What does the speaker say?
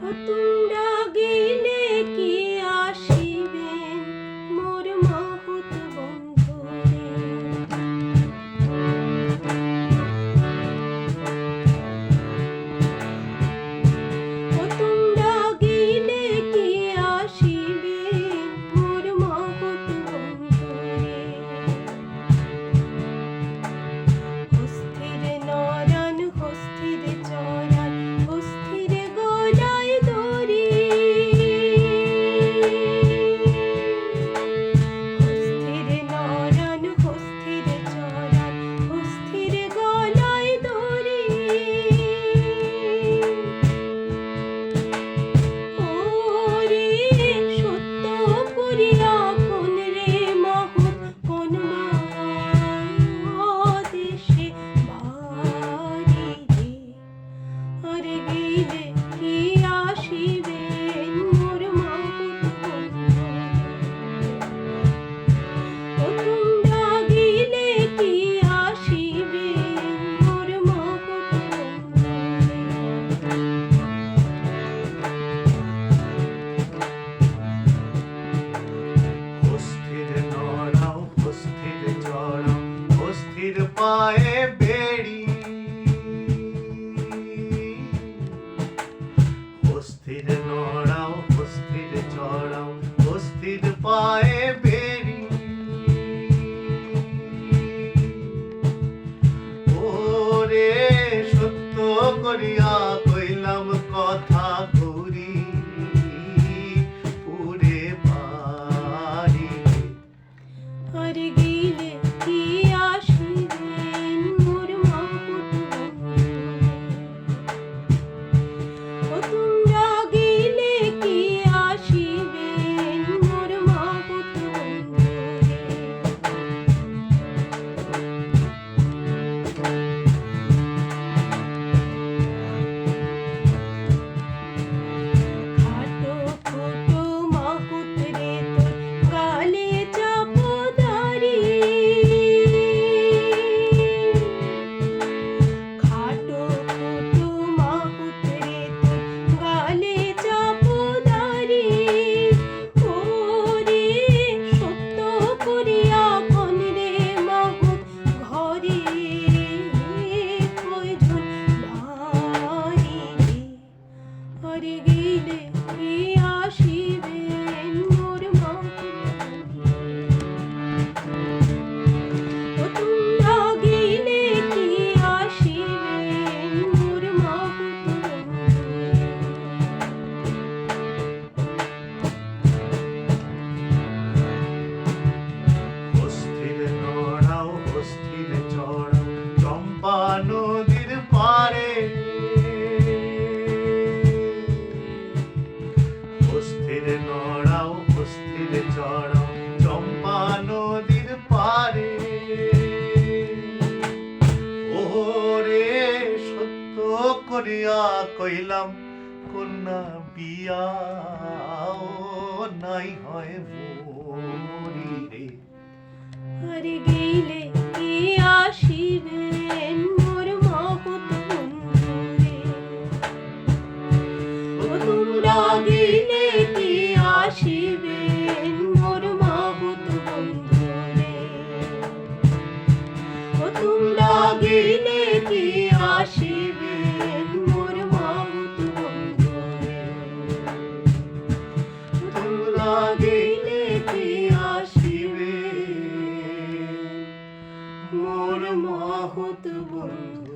হাতুন ডাগিলে করিয়া কইলাম কথা ঘুরি পুরে পারি করিয়া কইলাম কন্যা বিয়া নাই হয় মরি রে আরে গেলে আসিবে? মোর মহৎ বন্ধু